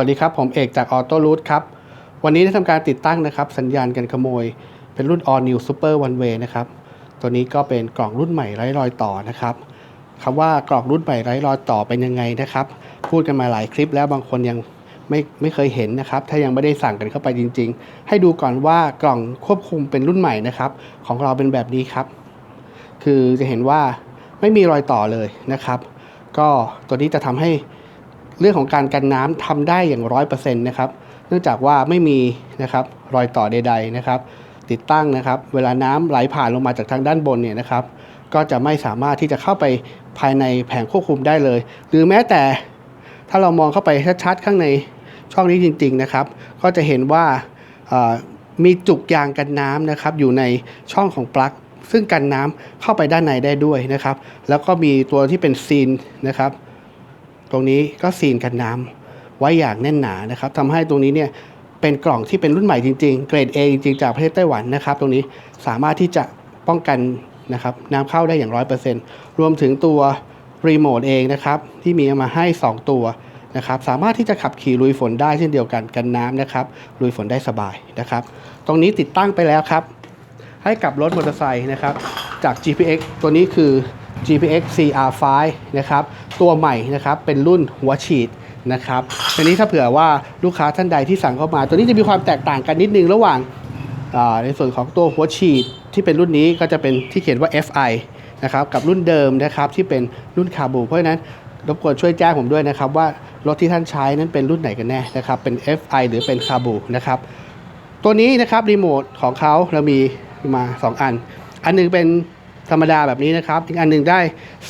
วัสดีครับ ผมเอกจากออโต้รูทครับ วันนี้ได้ทำการติดตั้งนะครับ สัญญาณการขโมย เป็นรุ่น All New Super One Way นะครับ ตัวนี้ก็เป็นกล่องรุ่นใหม่ไร้รอยต่อนะครับคำว่ากล่องรุ่นใหม่ไร้รอยต่อเป็นยังไงนะครับ พูดกันมาหลายคลิปแล้วบางคนยังไม่ไม่เคยเห็นนะครับ ถ้ายังไม่ได้สั่งกันเข้าไปจริง ๆ ให้ดูก่อนว่ากล่องควบคุมเป็นรุ่นใหม่นะครับ ของเราเป็นแบบนี้ครับ คือจะเห็นว่าไม่มีรอยต่อเลยนะครับ ก็ตัวนี้จะทำให้ เรื่องของการกันน้ำทำได้อย่างร้อยเปอร์เซ็นต์นะครับ เนื่องจากว่าไม่มีนะครับรอยต่อใด ๆนะครับ ติดตั้งนะครับ เวลาน้ำไหลผ่านลงมาจากทางด้านบนเนี่ยนะครับ ก็จะไม่สามารถที่จะเข้าไปภายในแผงควบคุมได้เลย หรือแม้แต่ถ้าเรามองเข้าไปชัดๆข้างในช่องนี้จริง ๆนะครับ ก็จะเห็นว่ามีจุกยางกันน้ำนะครับ อยู่ในช่องของปลั๊กซึ่งกันน้ำเข้าไปด้านในได้ด้วยนะครับ แล้วก็มีตัวที่เป็นซีนนะครับ ตรงนี้ก็ซีนกันน้ำไว้อย่างแน่นหนานะครับทำให้ตรงนี้เนี่ยเป็นกล่องที่เป็นรุ่นใหม่จริงๆ เกรด A จริงๆ จากประเทศไต้หวันนะครับ ตรงนี้สามารถที่จะป้องกันนะครับน้ำเข้าได้อย่าง 100%รวมถึงตัวรีโมทเองนะครับที่มีมาให้ 2 ตัวนะครับสามารถที่จะขับขี่ลุยฝนได้เช่นเดียวกันกันน้ำนะครับลุยฝนได้สบายนะครับ ตรงนี้ติดตั้งไปแล้วครับ ให้กับรถมอเตอร์ไซค์นะครับจาก GPX ตัวนี้คือ GPX CR5 นะครับ ตัวใหม่นะครับเป็นรุ่นหัวฉีดนะครับทีนี้ถ้าเผื่อว่าลูกค้าท่านใดที่สั่งเข้ามา ตัวนี้จะมีความแตกต่างกันนิดนึงระหว่างในส่วนของตัวหัวฉีดที่เป็นรุ่นนี้ก็จะเป็นที่เขียนว่า FI นะครับกับรุ่นเดิมนะครับที่เป็นรุ่นคาบูเพราะฉะนั้นรบกวนช่วยแจ้งผมด้วยนะครับว่ารถที่ท่านใช้นั้นเป็นรุ่นไหนกันแน่นะครับเป็น FI หรือเป็นคาบูนะครับตัวนี้นะครับรีโมทของเขาเรามีมา 2 อัน อันหนึงเป็น ธรรมดาแบบนี้นะครับอีกอันหนึงได้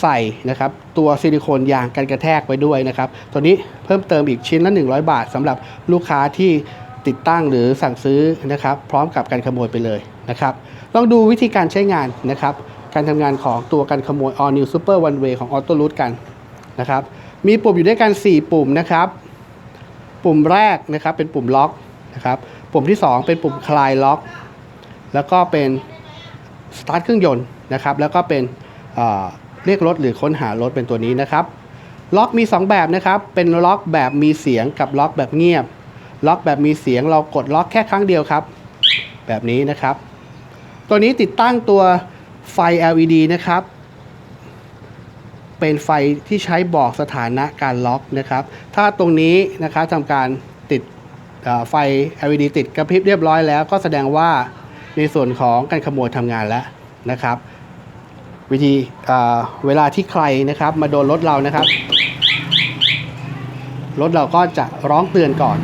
ใส่นะครับตัวซิลิโคนยางกันกระแทกไว้ด้วยนะครับตัวนี้เพิ่มเติมอีกชิ้นละ 100 บาทสำหรับลูกค้าที่ติดตั้งหรือสั่งซื้อนะครับพร้อมกับการขโมยไปเลยนะครับลองดูวิธีการใช้งานนะครับการทำงานของตัวการขโมย All New Super One Way ของ Auto Root กันนะครับมีปุ่มอยู่ด้วยกัน 4 ปุ่มนะครับปุ่มแรกนะครับเป็นปุ่มล็อกนะครับปุ่มที่ 2 เป็นปุ่มคลายล็อก แล้วก็เป็น สตาร์ทเครื่องยนต์นะครับแล้วก็เป็นเเรียกรถหรือค้นหารถเป็นตัวนี้นะครับล็อกมี 2 แบบนะครับเป็นล็อกแบบมีเสียงกับล็อกแบบเงียบ ล็อกแบบมีเสียงเรากดล็อกแค่ครั้งเดียวครับ แบบนี้นะครับ ตัวนี้ติดตั้งตัวไฟ LED นะครับเป็นไฟที่ใช้บอกสถานะการล็อกนะครับ ถ้าตรงนี้นะครับทำการติดไฟ LED ติดกระพริบเรียบร้อยแล้ว ก็แสดงว่า ในส่วนของการขโมยทำงานแล้วนะครับ วิธีเวลาที่ใครนะครับ มาโดนรถเรานะครับรถเราก็จะร้องเตือนก่อน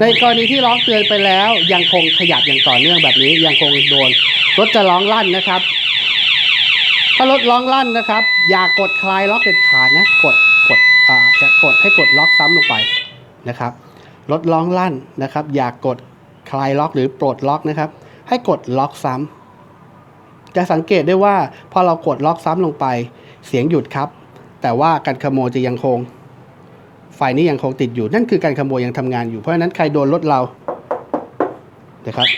ในกรณีที่ร้องเตือนไปแล้ว ยังคงขยับอย่างต่อเนื่องแบบนี้ ยังคงโดนรถจะร้องลั่นนะครับ ถ้ารถร้องลั่นนะครับ อย่ากดคลายล็อกเด็ดขาดนะกดกดอ่าจะกดให้กดล็อกซ้ำลงไปนะครับรถร้องลั่นนะครับ อย่ากดคลายล็อกหรือปลดล็อกนะครับ ให้กดล็อกซ้ำจะสังเกตได้ว่าพอเรากดล็อกซ้ำลงไป เสียงหยุดครับ แต่ว่าการขโมยจะยังคง ไฟนี้ยังคงติดอยู่นั่นคือการขโมยยังทำงานอยู่เพราะฉะนั้นใครโดนรถเรานะครับ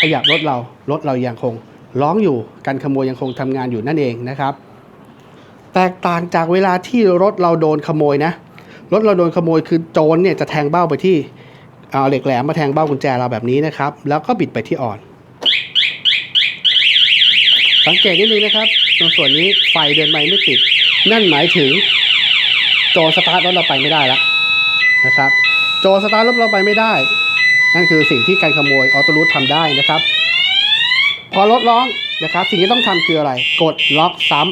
ขยับรถเรารถเรายังคงร้องอยู่การขโมยยังคงทำงานอยู่นั่นเองนะครับ แตกต่างจากเวลาที่รถเราโดนขโมยนะรถเราโดนขโมยคือโจรเนี่ยจะแทงเบ้าไปที่ เอาเหล็กแหลมมาแทงเบ้ากุญแจเราแบบนี้นะครับ แล้วก็บิดไปที่อ่อน สังเกตนิดนึงนะครับ ตรงส่วนนี้ไฟเดินไปไม่ติด นั่นหมายถึง โจสตาร์ทรถเราไปไม่ได้แล้วนะครับ โจสตาร์ทรถเราไปไม่ได้ นั่นคือสิ่งที่การขโมยออโต้รูททำได้นะครับ พอรถร้องนะครับ สิ่งที่ต้องทำคืออะไร กดล็อกซ้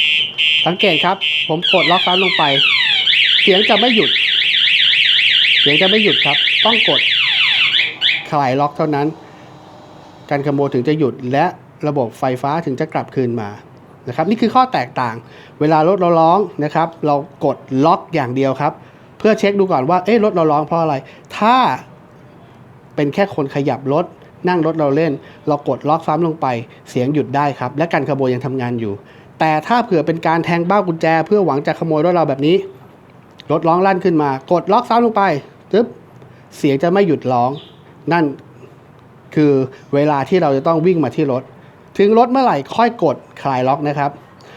ำสังเกตครับ ผมกดล็อกซ้ำลงไป เสียงจะไม่หยุด เสียงจะไม่หยุดครับ ต้องกดคลายล็อกเท่านั้น การขโมยถึงจะหยุดและระบบไฟฟ้าถึงจะกลับคืนมานะครับนี่คือข้อแตกต่าง เวลารถเราร้องนะครับ เรากดล็อกอย่างเดียวครับ เพื่อเช็คดูก่อนว่าเอ๊ะรถเราร้องเพราะอะไร ถ้าเป็นแค่คนขยับรถนั่งรถเราเล่น เรากดล็อกซ้ำลงไป เสียงหยุดได้ครับ และการขโมยยังทำงานอยู่ แต่ถ้าเผื่อเป็นการแทงเบ้ากุญแจ เพื่อหวังจะขโมยรถเราแบบนี้ รถร้องลั่นขึ้นมา กดล็อกซ้ำลงไปึ๊บเสียงจะไม่หยุดร้อง นั่นคือเวลาที่เราจะต้องวิ่งมาที่รถ ถึงรถเมื่อไหร่ค่อยกดคลายล็อกนะครับ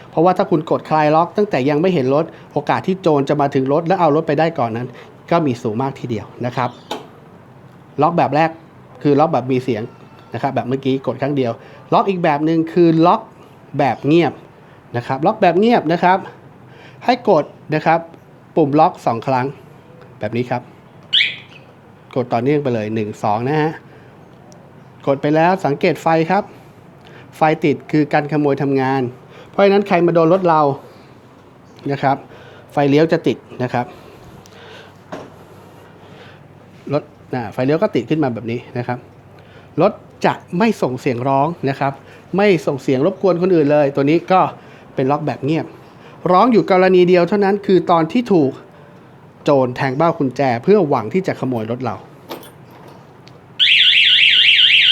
เพราะว่าถ้าคุณกดคลายล็อก ตั้งแต่ยังไม่เห็นรถ โอกาสที่โจรจะมาถึงรถและเอารถไปได้ก่อนนั้น ก็มีสูงมากทีเดียวนะครับ ล็อกแบบแรกคือล็อกแบบมีเสียงนะครับ แบบเมื่อกี้กดครั้งเดียว ล็อกอีกแบบหนึ่งคือล็อกแบบเงียบนะครับ ล็อกแบบเงียบนะครับ ให้กดนะครับ ปุ่มล็อก 2 ครั้งแบบนี้ครับ กดต่อเนื่องไปเลย 1 2 นะฮะ กดไปแล้วสังเกตไฟครับ ไฟติดคือการขโมยทำงาน เพราะฉะนั้นใครมาโดนรถเรานะครับ ไฟเลี้ยวจะติดนะครับรถนะไฟเลี้ยวก็ติดขึ้นมาแบบนี้นะครับรถจะไม่ส่งเสียงร้องนะครับ ไม่ส่งเสียงรบกวนคนอื่นเลย ตัวนี้ก็เป็นล็อกแบบเงียบ ร้องอยู่กรณีเดียวเท่านั้นคือตอนที่ถูก โจรแทงเบ้ากุญแจ เพื่อหวังที่จะขโมยรถเรา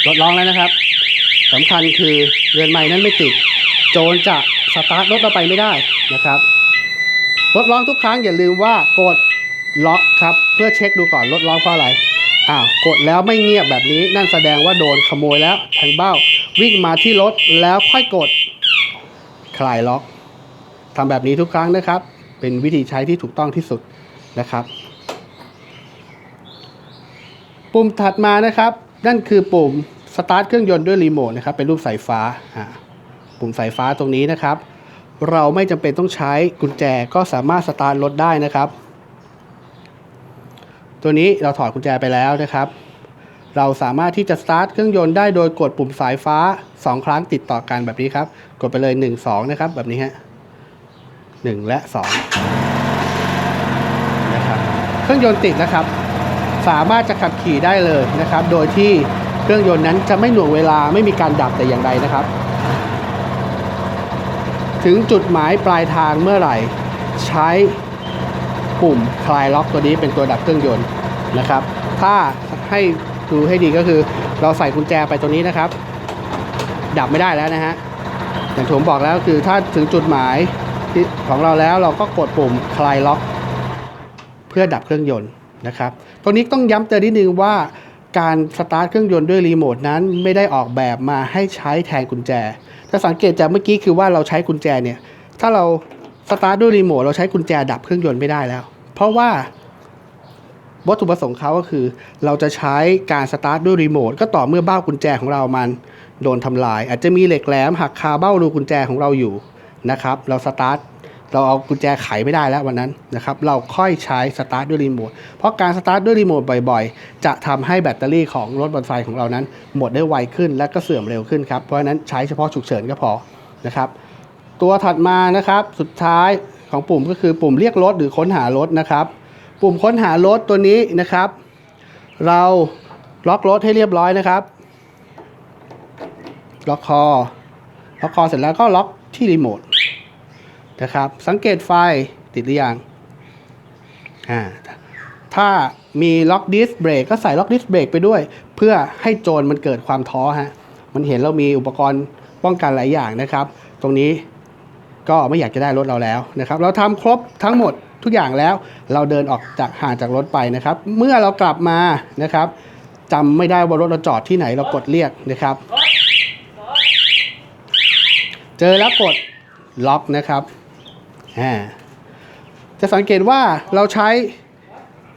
รถร้องแล้วนะครับสำคัญคือเรือนไม้นั้นไม่ติด โจรจะสตาร์ทรถเราไปไม่ได้นะครับ รถร้องทุกครั้งอย่าลืมว่ากดล็อกครับเพื่อเช็คดูก่อนรถร้องเพราะอะไรอ้าวกดแล้วไม่เงียบแบบนี้นั่นแสดงว่าโดนขโมยแล้วแทงเบ้าวิ่งมาที่รถแล้วค่อยกด คลายล็อกทำแบบนี้ทุกครั้งนะครับ เป็นวิธีใช้ที่ถูกต้องที่สุด นะครับ ปุ่มถัดมานะครับ นั่นคือปุ่มสตาร์ทเครื่องยนต์ด้วยรีโมทนะครับเป็นรูปสายฟ้าปุ่มสายฟ้าตรงนี้นะครับ เราไม่จำเป็นต้องใช้กุญแจก็สามารถสตาร์ทรถได้นะครับ ตัวนี้เราถอดกุญแจไปแล้วนะครับเราสามารถที่จะสตาร์ทเครื่องยนต์ได้โดยกดปุ่มสายฟ้า 2 ครั้งติดต่อกันแบบนี้ครับ กดไปเลย 1 2 นะครับ แบบนี้ฮะ1และ2นะครับ เครื่องยนต์ติดนะครับ สามารถจะขับขี่ได้เลยนะครับ โดยที่เครื่องยนต์นั้นจะไม่หน่วงเวลาไม่มีการดับแต่อย่างใดนะครับ ถึงจุดหมายปลายทางเมื่อไหร่ ใช้ปุ่มคลายล็อกตัวนี้เป็นตัวดับเครื่องยนต์นะครับ ถ้าให้ดูให้ดีก็คือเราใส่กุญแจไปตัวนี้นะครับ ดับไม่ได้แล้วนะฮะอย่างที่ผมบอกแล้วคือถ้าถึงจุดหมายของเราแล้วเราก็กดปุ่มคลายล็อก พื่อดับเครื่องยนต์นะครับตัวนี้ต้องย้ำเตือนนิดนึงว่าการสตาร์ทเครื่องยนต์ด้วยรีโมทนั้นไม่ได้ออกแบบมาให้ใช้แทนกุญแจถ้าสังเกตจากเมื่อกี้คือว่าเราใช้กุญแจเนี่ยถ้าเราสตาร์ทด้วยรีโมทเราใช้กุญแจดับเครื่องยนต์ไม่ได้แล้ว เพราะว่าวัตถุประสงค์เขาก็คือ เราจะใช้การสตาร์ทด้วยรีโมทก็ต่อเมื่อเบ้ากุญแจของเรามันโดนทำลาย อาจจะมีเหล็กแหลมหักคาเบ้ารูกุญแจของเราอยู่นะครับ เราสตาร์ท เราเอากุญแจไขไม่ได้แล้ววันนั้นนะครับเราค่อยใช้สตาร์ทด้วยรีโมทเพราะการสตาร์ทด้วยรีโมทบ่อยๆ จะทำให้แบตเตอรี่ของรถบนไฟของเรานั้น หมดได้ไวขึ้นและก็เสื่อมเร็วขึ้นครับเพราะฉะนั้นใช้เฉพาะฉุกเฉินก็พอนะครับตัวถัดมานะครับสุดท้ายของปุ่มก็คือปุ่มเรียกรถหรือค้นหารถนะครับ ปุ่มค้นหารถตัวนี้นะครับ เราล็อกรถให้เรียบร้อยนะครับล็อกคอล็อกคอเสร็จแล้วก็ล็อกที่รีโมท นะครับ สังเกตไฟติดหรือยังอ่าถ้ามีล็อกดิสเบรกก็ใส่ล็อกดิสเบรกไปด้วย เพื่อให้โจรมันเกิดความท้อฮะมันเห็นเรามีอุปกรณ์ป้องกันหลายอย่างนะครับ ตรงนี้ก็ไม่อยากจะได้รถเราแล้วนะครับ เราทำครบทั้งหมดทุกอย่างแล้ว เราเดินออกจากห่างจากรถไปนะครับ เมื่อเรากลับมานะครับจำไม่ได้ว่ารถเราจอดที่ไหนเรากดเรียกนะครับ เจอแล้วกดล็อกนะครับ จะสังเกตว่าเราใช้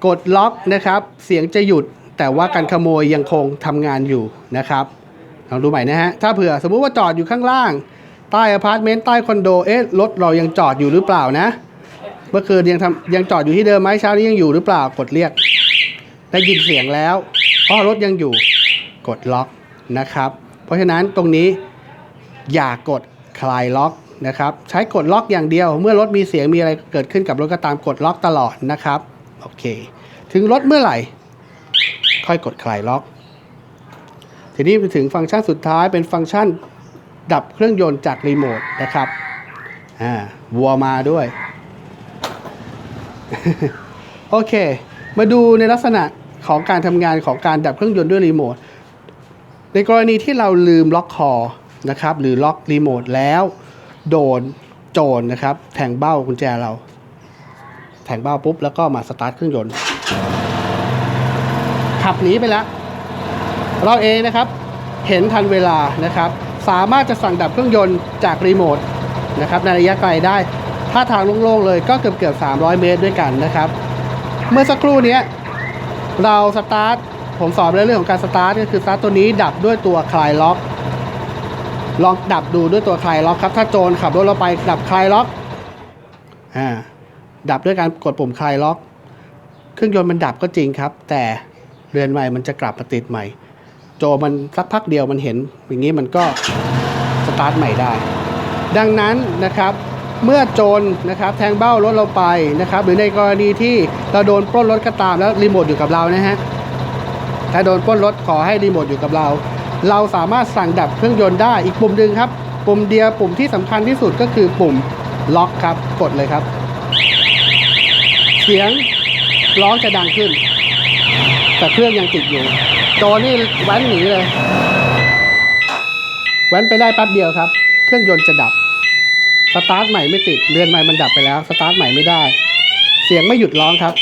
กดล็อกนะครับ เสียงจะหยุดแต่ว่าการขโมยยังคงทำงานอยู่นะครับลองดูใหม่นะฮะ ถ้าเผื่อสมมุติว่าจอดอยู่ข้างล่าง ใต้อพาร์ตเมนต์ใต้คอนโด เอ๊ะรถเรายังจอดอยู่หรือเปล่านะ เมื่อคืนยังทำยังจอดอยู่ที่เดิมไหมเช้านี้ยังอยู่หรือเปล่ากดเรียก ได้ยินเสียงแล้วอ๋อรถยังอยู่ กดล็อกนะครับ เพราะฉะนั้นตรงนี้อย่ากดคลายล็อก นะครับ ใช้กดล็อกอย่างเดียว เมื่อรถมีเสียงมีอะไรเกิดขึ้นกับรถก็ตามกดล็อกตลอดนะครับ โอเค ถึงรถเมื่อไหร่ ค่อยกดคลายล็อก ทีนี้ไปถึงฟังก์ชันสุดท้ายเป็นฟังก์ชันดับเครื่องยนต์จากรีโมทนะครับ อ่า วัวมาด้วย โอเค มาดูในลักษณะของการทำงานของการดับเครื่องยนต์ด้วยรีโมท ในกรณีที่เราลืมล็อกคอนะครับ หรือล็อกรีโมทแล้ว โดนโจรนะครับ แทงเบ้ากุญแจเรา แทงเบ้าปุ๊บแล้วก็มาสตาร์ทเครื่องยนต์ ขับหนีไปแล้ว เราเองนะครับ เห็นทันเวลานะครับ สามารถจะสั่งดับเครื่องยนต์จากรีโมทนะครับในระยะไกลได้ ถ้าทางโล่งๆเลยก็เกือบเกือบ300 เมตรด้วยกันนะครับ เมื่อสักครู่นี้เราสตาร์ทผมสอนในเรื่องของการสตาร์ทก็คือสตาร์ทตัวนี้ดับด้วยตัวคลายล็อก ลองดับดูด้วยตัวคลายล็อกครับ ถ้าโจรขับรถเราไปดับคลายล็อกอ่าดับด้วยการกดปุ่มคลายล็อก เครื่องยนต์มันดับก็จริงครับ แต่เรือนใหม่มันจะกลับมาติดใหม่ โจมันสักพักเดียวมันเห็น อย่างนี้มันก็สตาร์ทใหม่ได้ ดังนั้นนะครับเมื่อโจรนะครับแทงเบ้ารถเราไปนะครับ หรือในกรณีที่เราโดนปล้นรถก็ตามแล้วรีโมทอยู่กับเรานะฮะถ้าโดนปล้นรถขอให้รีโมทอยู่กับเรา เราสามารถสั่งดับเครื่องยนต์ได้อีกปุ่มหนึ่งครับ ปุ่มเดียวปุ่มที่สำคัญที่สุดก็คือปุ่มล็อกครับ กดเลยครับ เสียงร้องจะดังขึ้น แต่เครื่องยังติดอยู่โจรนี่แว้นหนีเลยแว้นไปได้แป๊บเดียวครับ เครื่องยนต์จะดับสตาร์ทใหม่ไม่ติดเรือนใหม่มันดับไปแล้วสตาร์ทใหม่ไม่ได้ เสียงไม่หยุดร้องครับ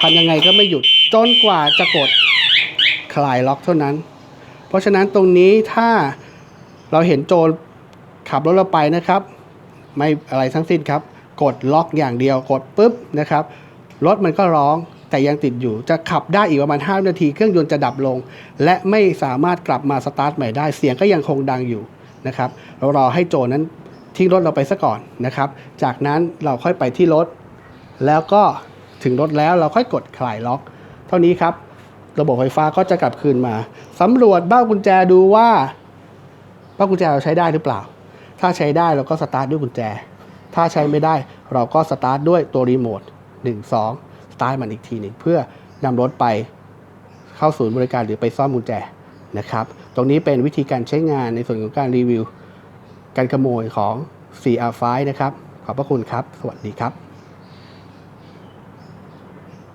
ทำยังไงก็ไม่หยุดจนกว่าจะกดคลายล็อกเท่านั้น เพราะฉะนั้นตรงนี้ถ้าเราเห็นโจรขับรถเราไปนะครับ ไม่อะไรทั้งสิ้นครับ กดล็อกอย่างเดียวกดปุ๊บนะครับรถมันก็ร้องแต่ยังติดอยู่จะขับได้อีกประมาณ5นาที เครื่องยนต์จะดับลง และไม่สามารถกลับมาสตาร์ทใหม่ได้ เสียงก็ยังคงดังอยู่นะครับเรารอให้โจรนั้นทิ้งรถเราไปซะก่อนนะครับ จากนั้นเราค่อยไปที่รถ แล้วก็ถึงรถแล้วเราค่อยกดคลายล็อก เท่านี้ครับ ระบบไฟฟ้าก็จะกลับคืนมาสำรวจเบ้ากุญแจดูว่าเบ้ากุญแจเราใช้ได้หรือเปล่า ถ้าใช้ได้เราก็สตาร์ทด้วยกุญแจ ถ้าใช้ไม่ได้เราก็สตาร์ทด้วยตัวรีโมท1 2สตาร์ทมันอีกทีหนึ่งเพื่อนำรถไปเข้าศูนย์บริการหรือไปซ่อมกุญแจนะครับ ตรงนี้เป็นวิธีการใช้งานในส่วนของการรีวิว การขโมยของ CR5 นะครับ ขอบพระคุณครับ สวัสดีครับ